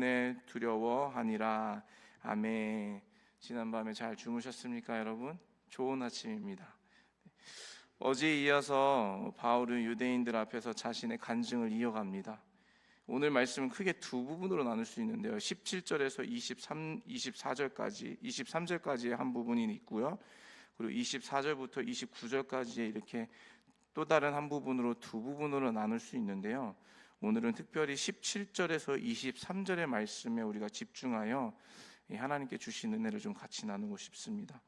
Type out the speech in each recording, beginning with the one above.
때문에 두려워하니라. 아멘. 지난밤에 잘 주무셨습니까, 여러분? 좋은 아침입니다. 어제에 이어서 바울은 유대인들 앞에서 자신의 간증을 이어갑니다. 오늘 말씀은 크게 두 부분으로 나눌 수 있는데요. 17절에서 23, 24절까지, 23절까지의 한 부분이 있고요. 그리고 24절부터 29절까지 이렇게 또 다른 한 부분으로 두 부분으로 나눌 수 있는데요. 오늘은 특별히 17절에서 23절의 말씀에 우리가 집중하여 하나님께 주신 은혜를 좀 같이 나누고 싶습니다.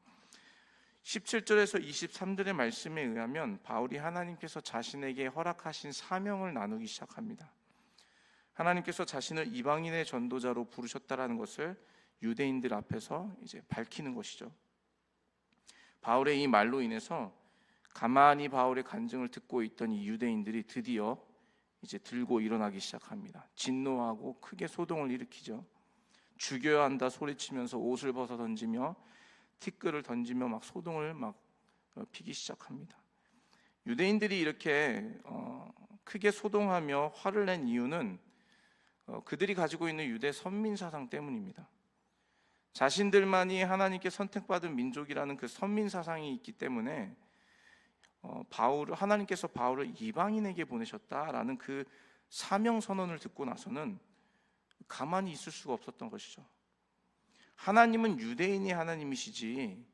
17절에서 23절의 말씀에 의하면 바울이 하나님께서 자신에게 허락하신 사명을 나누기 시작합니다. 하나님께서 자신을 이방인의 전도자로 부르셨다라는 것을 유대인들 앞에서 이제 밝히는 것이죠. 바울의 이 말로 인해서 가만히 바울의 간증을 듣고 있던 이 유대인들이 드디어 이제 들고 일어나기 시작합니다. 진노하고 크게 소동을 일으키죠. 죽여야 한다 소리치면서 옷을 벗어 던지며 티끌을 던지며 막 소동을 막 어, 피기 시작합니다. 유대인들이 이렇게 어, 크게 소동하며 화를 낸 이유는 어, 그들이 가지고 있는 유대 선민 사상 때문입니다. 자신들만이 하나님께 선택받은 민족이라는 그 선민 사상이 있기 때문에 어, 바울 하나님께서 바울을 이방인에게 보내셨다라는 그 사명 선언을 듣고 나서는 가만히 있을 수가 없었던 것이죠. 하나님은 유대인이 하나님이시지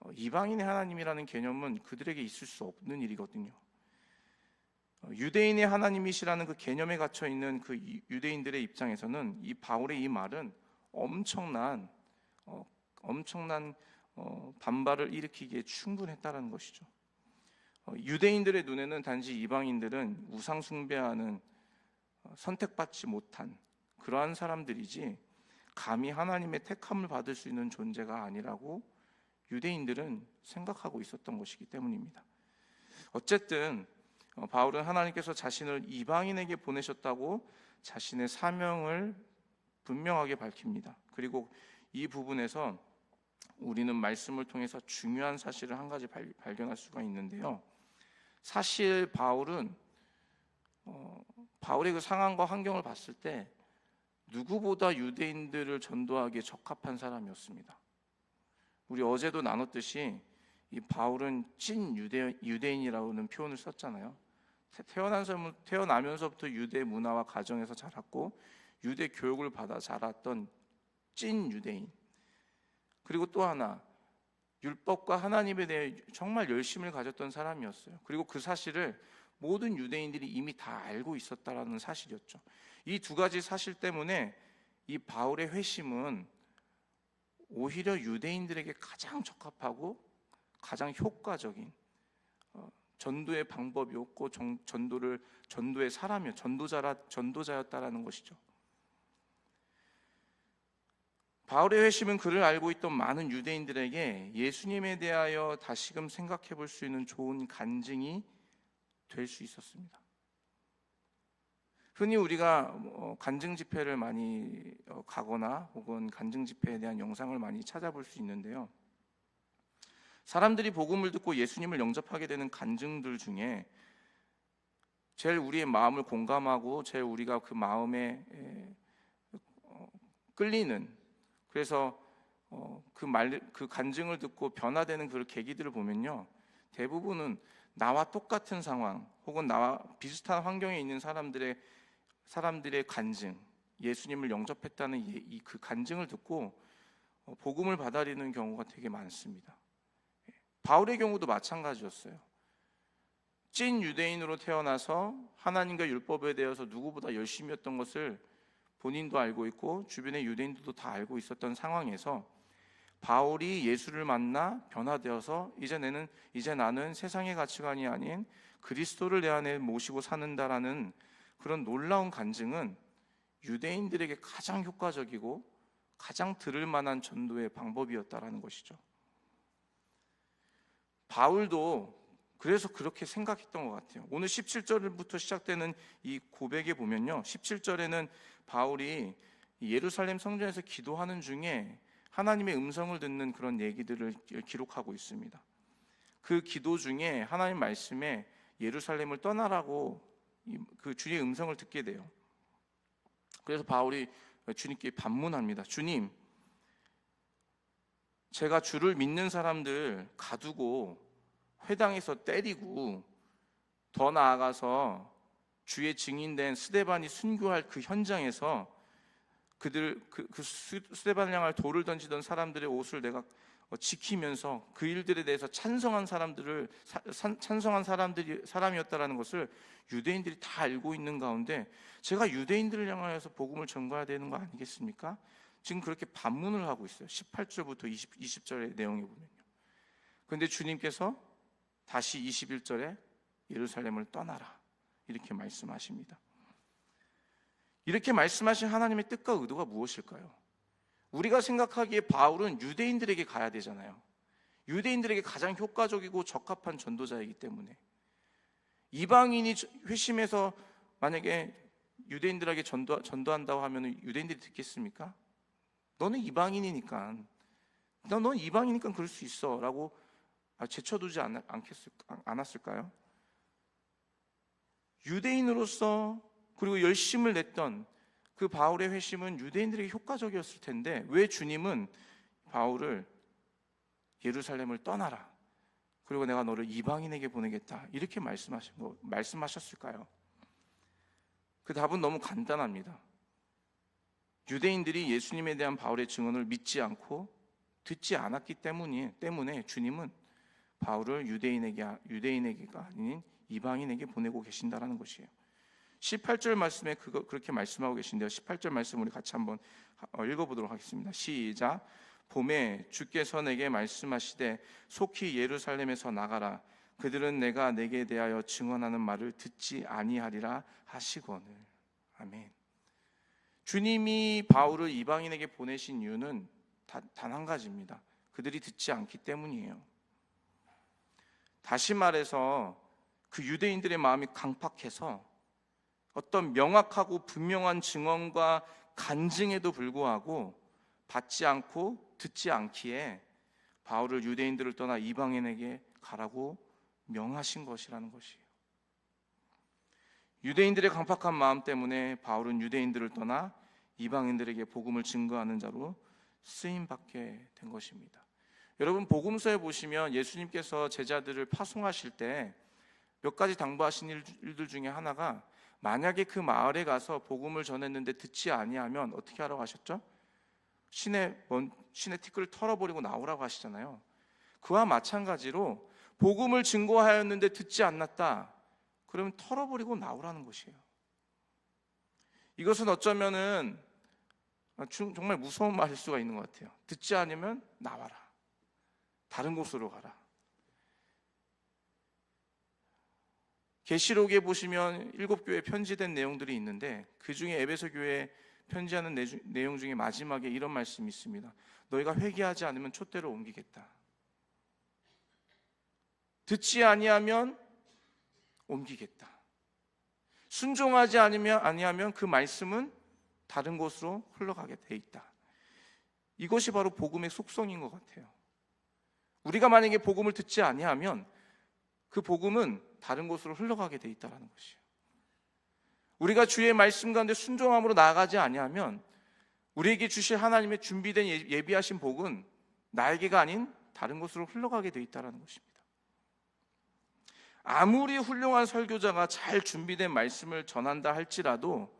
어, 이방인의 하나님이라는 개념은 그들에게 있을 수 없는 일이거든요. 어, 유대인의 하나님이시라는 그 개념에 갇혀 있는 그 유대인들의 입장에서는 이 바울의 이 말은 엄청난 어, 엄청난 어, 반발을 일으키기에 충분했다라는 것이죠. 어, 유대인들의 눈에는 단지 이방인들은 우상 숭배하는 어, 선택받지 못한 그러한 사람들이지 감히 하나님의 택함을 받을 수 있는 존재가 아니라고 유대인들은 생각하고 있었던 것이기 때문입니다. 어쨌든 어, 바울은 하나님께서 자신을 이방인에게 보내셨다고 자신의 사명을 분명하게 밝힙니다. 그리고 이 부분에서 우리는 말씀을 통해서 중요한 사실을 한 가지 발견할 수가 있는데요. 사실 바울은 어, 바울의 그 상황과 환경을 봤을 때 누구보다 유대인들을 전도하기에 적합한 사람이었습니다. 우리 어제도 나눴듯이 이 바울은 찐 유대, 유대인이라고는 표현을 썼잖아요. 태어나서, 태어나면서부터 유대 문화와 가정에서 자랐고 유대 교육을 받아 자랐던 찐 유대인. 그리고 또 하나 율법과 하나님에 대해 정말 열심을 가졌던 사람이었어요. 그리고 그 사실을 모든 유대인들이 이미 다 알고 있었다라는 사실이었죠. 이 두 가지 사실 때문에 이 바울의 회심은 오히려 유대인들에게 가장 적합하고 가장 효과적인 어, 전도의 방법이었고 전도를 전도의 사람이요 전도자라 전도자였다라는 것이죠. 바울의 회심은 그를 알고 있던 많은 유대인들에게 예수님에 대하여 다시금 생각해 볼 수 있는 좋은 간증이 될 수 있었습니다. 흔히 우리가 뭐 간증 집회를 많이 어, 가거나 혹은 간증 집회에 대한 영상을 많이 찾아볼 수 있는데요. 사람들이 복음을 듣고 예수님을 영접하게 되는 간증들 중에 제일 우리의 마음을 공감하고 제일 우리가 그 마음에 어, 끌리는 그래서 어, 그 말, 그 간증을 듣고 변화되는 그 계기들을 보면요. 대부분은 나와 똑같은 상황 혹은 나와 비슷한 환경에 있는 사람들의 사람들의 간증, 예수님을 영접했다는 이그 간증을 듣고 어, 복음을 받아들이는 경우가 되게 많습니다. 바울의 경우도 마찬가지였어요. 찐 유대인으로 태어나서 하나님과 율법에 대해서 누구보다 열심히 했던 것을 본인도 알고 있고 주변의 유대인들도 다 알고 있었던 상황에서 바울이 예수를 만나 변화되어서 이제 나는 이제 나는 세상의 가치관이 아닌 그리스도를 내 안에 모시고 사는다라는 그런 놀라운 간증은 유대인들에게 가장 효과적이고 가장 들을 만한 전도의 방법이었다라는 것이죠. 바울도 그래서 그렇게 생각했던 것 같아요. 오늘 17절부터 시작되는 이 고백에 보면요. 17절에는 바울이 예루살렘 성전에서 기도하는 중에 하나님의 음성을 듣는 그런 얘기들을 기록하고 있습니다. 그 기도 중에 하나님 말씀에 예루살렘을 떠나라고 그 주의 음성을 듣게 돼요. 그래서 바울이 주님께 반문합니다. 주님, 제가 주를 믿는 사람들 가두고 회당에서 때리고 더 나아가서 주의 증인된 스데반이 순교할 그 현장에서 그들 그, 그 스- 스데반을 향할 돌을 던지던 사람들의 옷을 내가 어, 지키면서 그 일들에 대해서 찬성한 사람들을 찬성한 사람들이 사람이었다라는 것을 유대인들이 다 알고 있는 가운데 제가 유대인들을 향하여서 복음을 전가해야 되는 거 아니겠습니까? 지금 그렇게 반문을 하고 있어요. 18절부터 20, 20절의 내용에 보면요. 그런데 주님께서 다시 21절에 예루살렘을 떠나라 이렇게 말씀하십니다. 이렇게 말씀하신 하나님의 뜻과 의도가 무엇일까요? 우리가 생각하기에 바울은 유대인들에게 가야 되잖아요. 유대인들에게 가장 효과적이고 적합한 전도자이기 때문에 이방인이 회심해서 만약에 유대인들에게 전도, 전도한다고 하면 유대인들이 듣겠습니까? 너는 이방인이니까 너, 넌 이방이니까 그럴 수 있어라고 아, 제쳐두지 않, 않겠을, 않았을까요? 유대인으로서 그리고 열심을 냈던 그 바울의 회심은 유대인들에게 효과적이었을 텐데 왜 주님은 바울을 예루살렘을 떠나라 그리고 내가 너를 이방인에게 보내겠다 이렇게 말씀하신 거 말씀하셨을까요? 그 답은 너무 간단합니다. 유대인들이 예수님에 대한 바울의 증언을 믿지 않고 듣지 않았기 때문에 때문에 주님은 바울을 유대인에게 유대인에게가 아닌 이방인에게 보내고 계신다라는 것이에요. 18절 말씀에 그거 그렇게 말씀하고 계신데요. 18절 말씀 우리 같이 한번 어, 읽어보도록 하겠습니다. 시작. 봄에 주께서 내게 말씀하시되 속히 예루살렘에서 나가라. 그들은 내가 내게 대하여 증언하는 말을 듣지 아니하리라 하시거늘. 아멘. 주님이 바울을 이방인에게 보내신 이유는 단 한 가지입니다. 그들이 듣지 않기 때문이에요. 다시 말해서 그 유대인들의 마음이 강팍해서 어떤 명확하고 분명한 증언과 간증에도 불구하고 받지 않고 듣지 않기에 바울을 유대인들을 떠나 이방인에게 가라고 명하신 것이라는 것이에요. 유대인들의 강팍한 마음 때문에 바울은 유대인들을 떠나 이방인들에게 복음을 증거하는 자로 쓰임 받게 된 것입니다. 여러분 복음서에 보시면 예수님께서 제자들을 파송하실 때 몇 가지 당부하신 일들 중에 하나가 만약에 그 마을에 가서 복음을 전했는데 듣지 아니하면 어떻게 하라고 하셨죠? 신의 먼 신의 티끌을 털어버리고 나오라고 하시잖아요. 그와 마찬가지로 복음을 증거하였는데 듣지 않았다. 그러면 털어버리고 나오라는 것이에요. 이것은 어쩌면은 정말 무서운 말일 수가 있는 것 같아요. 듣지 않으면 나와라. 다른 곳으로 가라. 계시록에 보시면 일곱 교회 편지된 내용들이 있는데 그 중에 에베소 교회 편지하는 내용 중에 마지막에 이런 말씀이 있습니다. 너희가 회개하지 않으면 촛대를 옮기겠다. 듣지 아니하면 옮기겠다. 순종하지 않으면 아니하면 그 말씀은 다른 곳으로 흘러가게 돼 있다. 이것이 바로 복음의 속성인 것 같아요. 우리가 만약에 복음을 듣지 아니하면 그 복음은 다른 곳으로 흘러가게 돼 있다라는 것이에요. 우리가 주의 말씀 가운데 순종함으로 나아가지 아니하면 우리에게 주실 하나님의 준비된 예, 예비하신 복은 나에게가 아닌 다른 곳으로 흘러가게 돼 있다라는 것입니다. 아무리 훌륭한 설교자가 잘 준비된 말씀을 전한다 할지라도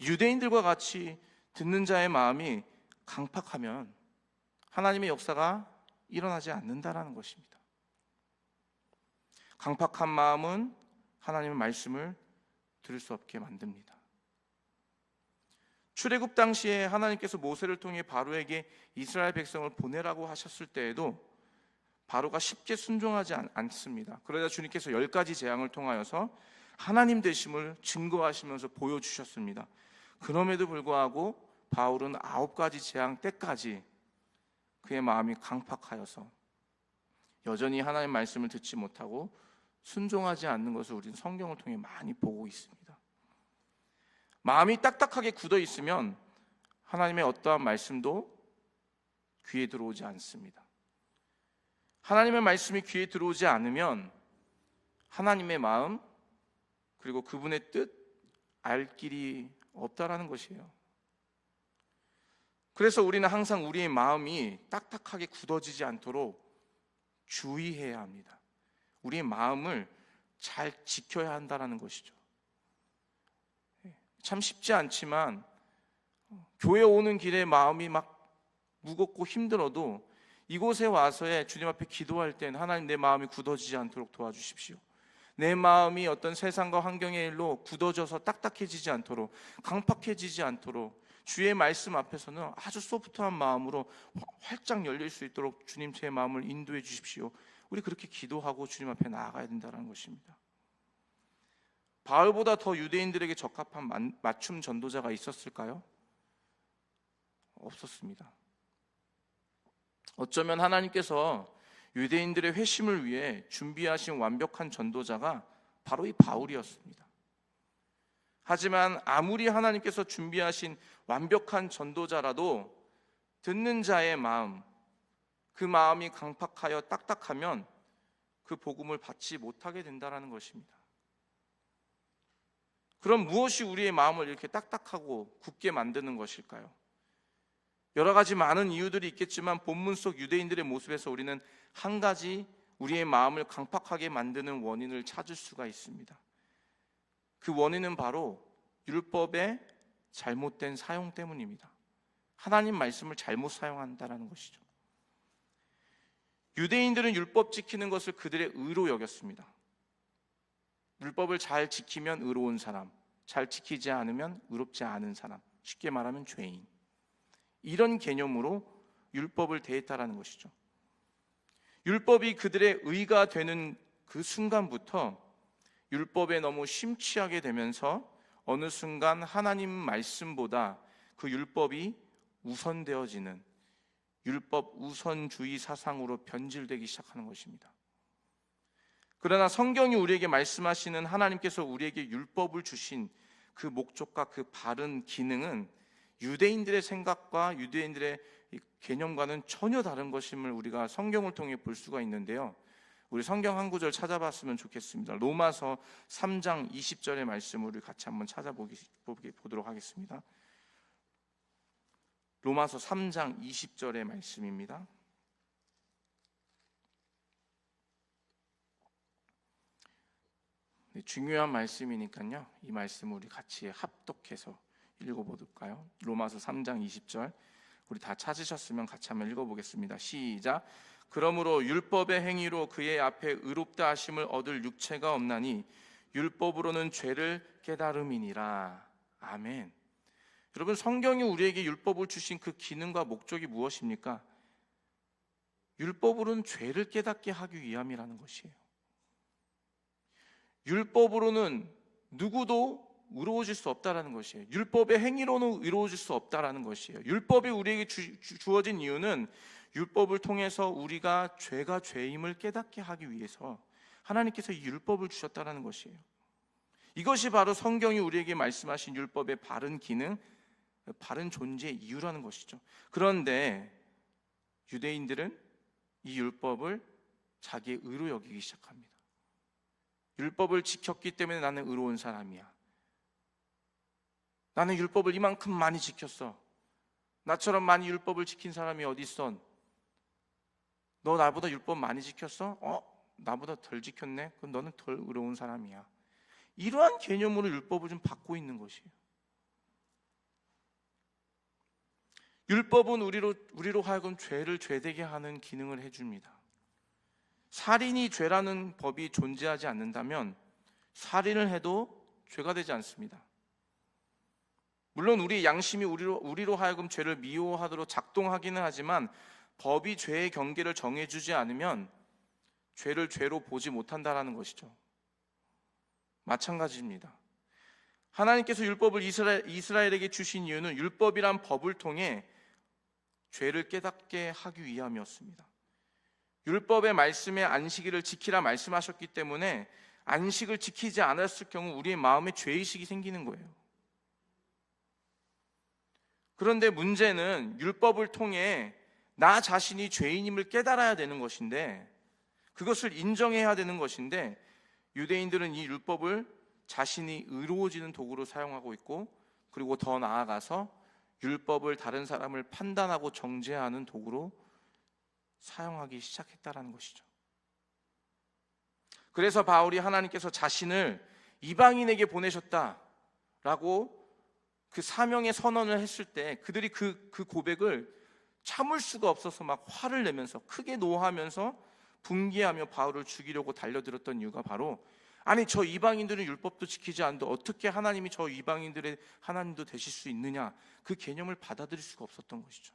유대인들과 같이 듣는 자의 마음이 강팍하면 하나님의 역사가 일어나지 않는다라는 것입니다. 강팍한 마음은 하나님의 말씀을 들을 수 없게 만듭니다. 출애굽 당시에 하나님께서 모세를 통해 바로에게 이스라엘 백성을 보내라고 하셨을 때에도 바로가 쉽게 순종하지 않, 습니다 그러자 주님께서 열 가지 재앙을 통하여서 하나님 되심을 증거하시면서 보여주셨습니다. 그럼에도 불구하고 바울은 아홉 가지 재앙 때까지 그의 마음이 강팍하여서 여전히 하나님 말씀을 듣지 못하고 순종하지 않는 것을 우리는 성경을 통해 많이 보고 있습니다. 마음이 딱딱하게 굳어 있으면 하나님의 어떠한 말씀도 귀에 들어오지 않습니다. 하나님의 말씀이 귀에 들어오지 않으면 하나님의 마음 그리고 그분의 뜻 알 길이 없다라는 것이에요. 그래서 우리는 항상 우리의 마음이 딱딱하게 굳어지지 않도록 주의해야 합니다. 우리의 마음을 잘 지켜야 한다는 것이죠. 참 쉽지 않지만 교회 오는 길에 마음이 막 무겁고 힘들어도 이곳에 와서의 주님 앞에 기도할 땐 하나님 내 마음이 굳어지지 않도록 도와주십시오. 내 마음이 어떤 세상과 환경의 일로 굳어져서 딱딱해지지 않도록 강팍해지지 않도록 주의 말씀 앞에서는 아주 소프트한 마음으로 활짝 열릴 수 있도록 주님 제 마음을 인도해 주십시오. 우리 그렇게 기도하고 주님 앞에 나아가야 된다는 것입니다. 바울보다 더 유대인들에게 적합한 맞춤 전도자가 있었을까요? 없었습니다. 어쩌면 하나님께서 유대인들의 회심을 위해 준비하신 완벽한 전도자가 바로 이 바울이었습니다. 하지만 아무리 하나님께서 준비하신 완벽한 전도자라도 듣는 자의 마음, 그 마음이 강팍하여 딱딱하면 그 복음을 받지 못하게 된다는 것입니다. 그럼 무엇이 우리의 마음을 이렇게 딱딱하고 굳게 만드는 것일까요? 여러 가지 많은 이유들이 있겠지만 본문 속 유대인들의 모습에서 우리는 한 가지 우리의 마음을 강팍하게 만드는 원인을 찾을 수가 있습니다. 그 원인은 바로 율법의 잘못된 사용 때문입니다. 하나님 말씀을 잘못 사용한다라는 것이죠. 유대인들은 율법 지키는 것을 그들의 의로 여겼습니다. 율법을 잘 지키면 의로운 사람, 잘 지키지 않으면 의롭지 않은 사람, 쉽게 말하면 죄인. 이런 개념으로 율법을 대했다라는 것이죠. 율법이 그들의 의가 되는 그 순간부터 율법에 너무 심취하게 되면서 어느 순간 하나님 말씀보다 그 율법이 우선되어지는 율법 우선주의 사상으로 변질되기 시작하는 것입니다. 그러나 성경이 우리에게 말씀하시는 하나님께서 우리에게 율법을 주신 그 목적과 그 바른 기능은 유대인들의 생각과 유대인들의 개념과는 전혀 다른 것임을 우리가 성경을 통해 볼 수가 있는데요. 우리 성경 한 구절 찾아봤으면 좋겠습니다. 로마서 3장 20절의 말씀을 같이 한번 찾아보도록 하겠습니다. 로마서 3장 20절의 말씀입니다. 네, 중요한 말씀이니까요. 이 말씀을 우리 같이 합독해서 읽어볼까요? 로마서 3장 20절 우리 다 찾으셨으면 같이 한번 읽어보겠습니다. 시작. 그러므로 율법의 행위로 그의 앞에 의롭다 하심을 얻을 육체가 없나니 율법으로는 죄를 깨달음이니라. 아멘. 여러분 성경이 우리에게 율법을 주신 그 기능과 목적이 무엇입니까? 율법으로는 죄를 깨닫게 하기 위함이라는 것이에요. 율법으로는 누구도 의로워질 수 없다라는 것이에요. 율법의 행위로는 의로워질 수 없다라는 것이에요. 율법이 우리에게 주, 주 어진 이유는 율법을 통해서 우리가 죄가 죄임을 깨닫게 하기 위해서 하나님께서 이 율법을 주셨다라는 것이에요. 이것이 바로 성경이 우리에게 말씀하신 율법의 바른 기능, 바른 존재의 이유라는 것이죠. 그런데 유대인들은 이 율법을 자기의 의로 여기기 시작합니다. 율법을 지켰기 때문에 나는 의로운 사람이야. 나는 율법을 이만큼 많이 지켰어. 나처럼 많이 율법을 지킨 사람이 어디 있어? 너 나보다 율법 많이 지켰어? 어? 나보다 덜 지켰네? 그럼 너는 덜 의로운 사람이야. 이러한 개념으로 율법을 좀 받고 있는 것이에요. 율법은 우리로 우리로 하여금 죄를 죄되게 하는 기능을 해줍니다. 살인이 죄라는 법이 존재하지 않는다면 살인을 해도 죄가 되지 않습니다. 물론 우리 양심이 우리로, 우리로 하여금 죄를 미워하도록 작동하기는 하지만 법이 죄의 경계를 정해주지 않으면 죄를 죄로 보지 못한다라는 것이죠. 마찬가지입니다. 하나님께서 율법을 이스라엘, 이스라엘 에게 주신 이유는 율법이란 법을 통해 죄를 깨닫게 하기 위함이었습니다. 율법의 말씀에 안식일을 지키라 말씀하셨기 때문에 안식을 지키지 않았을 경우 우리의 마음에 죄의식이 생기는 거예요. 그런데 문제는 율법을 통해 나 자신이 죄인임을 깨달아야 되는 것인데 그것을 인정해야 되는 것인데 유대인들은 이 율법을 자신이 의로워지는 도구로 사용하고 있고 그리고 더 나아가서 율법을 다른 사람을 판단하고 정죄하는 도구로 사용하기 시작했다라는 것이죠. 그래서 바울이 하나님께서 자신을 이방인에게 보내셨다라고 그 사명의 선언을 했을 때 그들이 그, 그 고백을 참을 수가 없어서 막 화를 내면서 크게 노하면서 분개하며 바울을 죽이려고 달려들었던 이유가 바로 아니 저 이방인들은 율법도 지키지 않는데 어떻게 하나님이 저 이방인들의 하나님도 되실 수 있느냐 그 개념을 받아들일 수가 없었던 것이죠.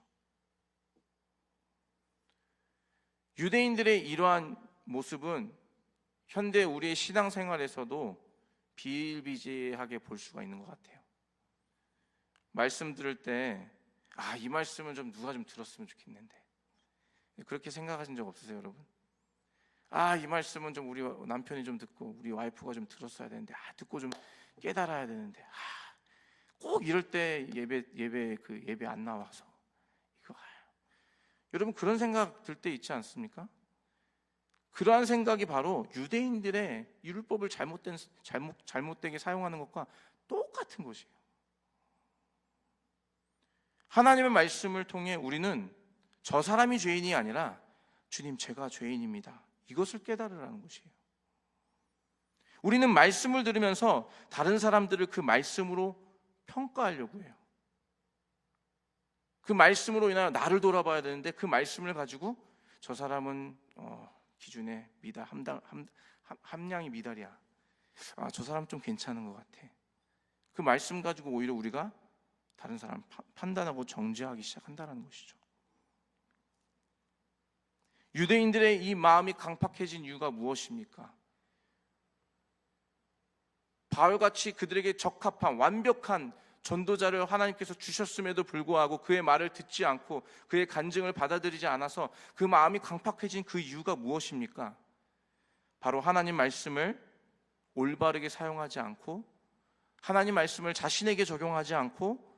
유대인들의 이러한 모습은 현대 우리의 신앙생활에서도 비일비재하게 볼 수가 있는 것 같아요. 말씀 들을 때, 아, 이 말씀은 좀 누가 좀 들었으면 좋겠는데. 그렇게 생각하신 적 없으세요, 여러분? 아, 이 말씀은 좀 우리 남편이 좀 듣고, 우리 와이프가 좀 들었어야 되는데, 아, 듣고 좀 깨달아야 되는데, 아, 꼭 이럴 때 예배, 예배, 그 예배 안 나와서. 이거, 아. 여러분, 그런 생각 들 때 있지 않습니까? 그러한 생각이 바로 유대인들의 율법을 잘못된 잘못 잘못되게 사용하는 것과 똑같은 것이에요. 하나님의 말씀을 통해 우리는 저 사람이 죄인이 아니라 주님 제가 죄인입니다. 이것을 깨달으라는 것이에요. 우리는 말씀을 들으면서 다른 사람들을 그 말씀으로 평가하려고 해요. 그 말씀으로 인하여 나를 돌아봐야 되는데 그 말씀을 가지고 저 사람은 어, 기준에 미달 함당 함, 함량이 미달이야. 아, 저 사람 좀 괜찮은 것 같아. 그 말씀 가지고 오히려 우리가 다른 사람 판단하고 정죄하기 시작한다는 것이죠. 유대인들의 이 마음이 강팍해진 이유가 무엇입니까? 바울같이 그들에게 적합한 완벽한 전도자를 하나님께서 주셨음에도 불구하고 그의 말을 듣지 않고 그의 간증을 받아들이지 않아서 그 마음이 강팍해진 그 이유가 무엇입니까? 바로 하나님 말씀을 올바르게 사용하지 않고 하나님 말씀을 자신에게 적용하지 않고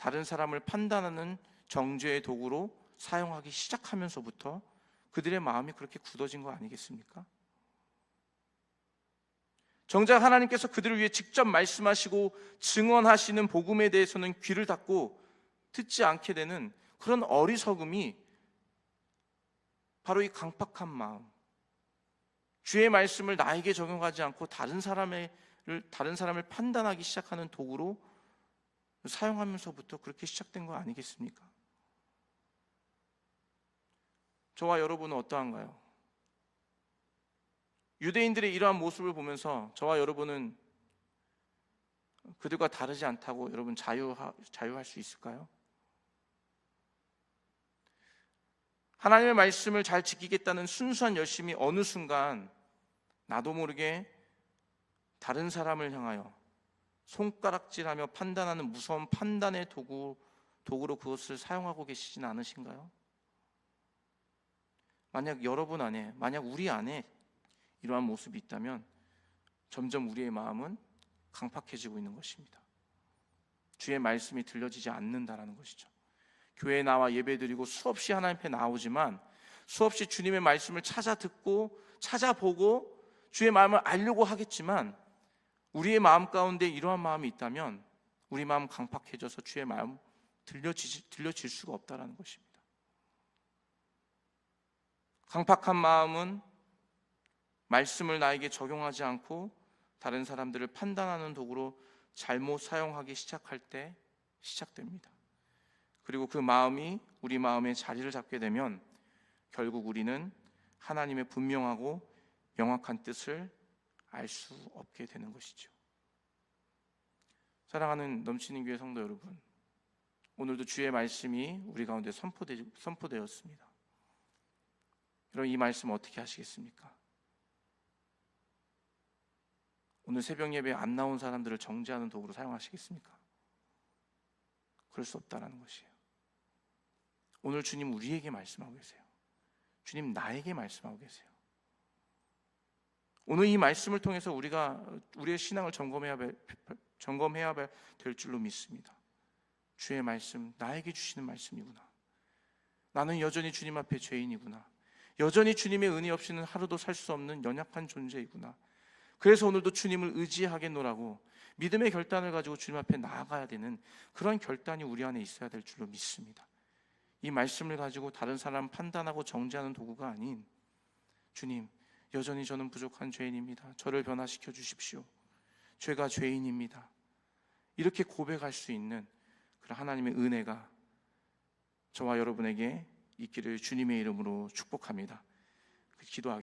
다른 사람을 판단하는 정죄의 도구로 사용하기 시작하면서부터 그들의 마음이 그렇게 굳어진 거 아니겠습니까? 정작 하나님께서 그들을 위해 직접 말씀하시고 증언하시는 복음에 대해서는 귀를 닫고 듣지 않게 되는 그런 어리석음이 바로 이 강팍한 마음. 주의 말씀을 나에게 적용하지 않고 다른 사람을 다른 사람을 판단하기 시작하는 도구로 사용하면서부터 그렇게 시작된 거 아니겠습니까? 저와 여러분은 어떠한가요? 유대인들의 이러한 모습을 보면서 저와 여러분은 그들과 다르지 않다고 여러분 자유하, 자유할 수 있을까요? 하나님의 말씀을 잘 지키겠다는 순수한 열심이 어느 순간 나도 모르게 다른 사람을 향하여 손가락질하며 판단하는 무서운 판단의 도구, 도구로 그것을 사용하고 계시진 않으신가요? 만약 여러분 안에, 만약 우리 안에 이러한 모습이 있다면 점점 우리의 마음은 강팍해지고 있는 것입니다. 주의 말씀이 들려지지 않는다라는 것이죠. 교회에 나와 예배드리고 수없이 하나님 앞에 나오지만 수없이 주님의 말씀을 찾아 듣고 찾아보고 주의 마음을 알려고 하겠지만 우리의 마음 가운데 이러한 마음이 있다면 우리 마음 강팍해져서 주의 마음 들려지, 들려질 수가 없다라는 것입니다. 강팍한 마음은 말씀을 나에게 적용하지 않고 다른 사람들을 판단하는 도구로 잘못 사용하기 시작할 때 시작됩니다. 그리고 그 마음이 우리 마음에 자리를 잡게 되면 결국 우리는 하나님의 분명하고 명확한 뜻을 알 수 없게 되는 것이죠. 사랑하는 넘치는 교회 성도 여러분, 오늘도 주의 말씀이 우리 가운데 선포되, 선포되었습니다. 여러분 이 말씀 어떻게 하시겠습니까? 오늘 새벽 예배에 안 나온 사람들을 정죄하는 도구로 사용하시겠습니까? 그럴 수 없다라는 것이에요. 오늘 주님 우리에게 말씀하고 계세요. 주님 나에게 말씀하고 계세요. 오늘 이 말씀을 통해서 우리가 우리의 신앙을 점검해야 점검해야 될 줄로 믿습니다. 주의 말씀 나에게 주시는 말씀이구나. 나는 여전히 주님 앞에 죄인이구나. 여전히 주님의 은혜 없이는 하루도 살 수 없는 연약한 존재이구나. 그래서 오늘도 주님을 의지하겠노라고 믿음의 결단을 가지고 주님 앞에 나아가야 되는 그런 결단이 우리 안에 있어야 될 줄로 믿습니다. 이 말씀을 가지고 다른 사람 판단하고 정죄하는 도구가 아닌 주님, 여전히 저는 부족한 죄인입니다. 저를 변화시켜 주십시오. 죄가 죄인입니다. 이렇게 고백할 수 있는 그런 하나님의 은혜가 저와 여러분에게 있기를 주님의 이름으로 축복합니다. 기도하겠습니다.